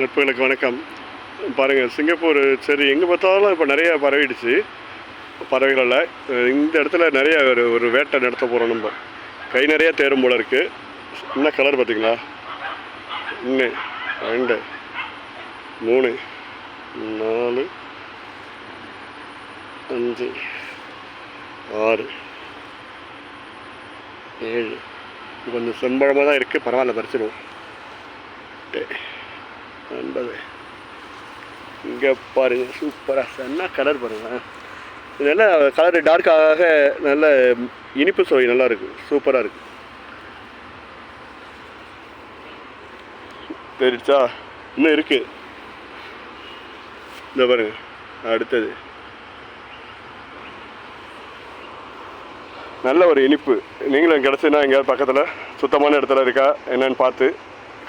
நட்புகளுக்கு வணக்கம். பாருங்கள் சிங்கப்பூர் சரி எங்கே பார்த்தாலும் இப்போ நிறைய பரவிடுச்சு. பறவைகளில் இந்த இடத்துல நிறைய ஒரு ஒரு வேட்டை நடத்த போகிறோம் நம்ம. கை நிறையா தேரும் போல் இருக்குது என்ன கலர் பார்த்தீங்களா? ஒன்று ரெண்டு மூணு நாலு அஞ்சு ஆறு ஏழு. கொஞ்சம் செம்பழமாக தான் இருக்குது பரவாயில்ல பறிச்சிடுவோம். எட்டு ஒன்பது இங்கே பாருங்கள் சூப்பராக என்ன கலர் பாருங்கள் இது நல்ல கலர் டார்க்காக நல்ல இனிப்பு சுவை நல்லாயிருக்கு சூப்பராக இருக்கு. தெரிச்சா இன்னும் இருக்குது இந்த பாருங்க அடுத்தது. நல்ல ஒரு இனிப்பு. நீங்களும் கிடச்சுன்னா எங்கேயாவது பக்கத்தில் சுத்தமான இடத்துல இருக்கா என்னன்னு பார்த்து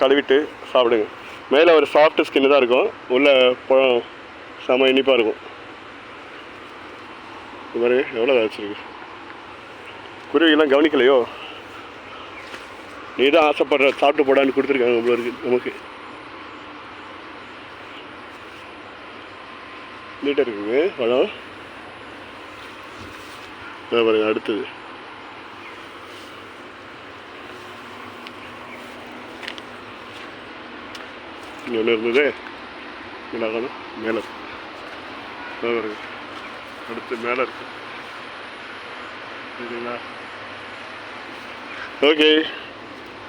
கழுவிட்டு சாப்பிடுங்க. மேலே ஒரு சாஃப்ட் ஸ்கின் தான் இருக்கும். உள்ளே பழம் செம இனிப்பாக இருக்கும். இது பாருங்க எவ்வளோ வச்சுருக்கு. குருவிலாம் கவனிக்கலையோ? நீ தான் ஆசைப்படுற சாப்பிட்டு போடான்னு கொடுத்துருக்காங்க உங்களுக்கு நமக்கு. நீட்டாக இருக்குங்க பழம். பாருங்க அடுத்தது. இங்கே ஒன்று இருந்தது மேலே இருக்கு. அடுத்து மேலே இருக்கு. சரிங்களா? ஓகே.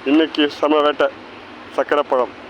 இன்னைக்கு சம வேட்டை சக்கரை பழம்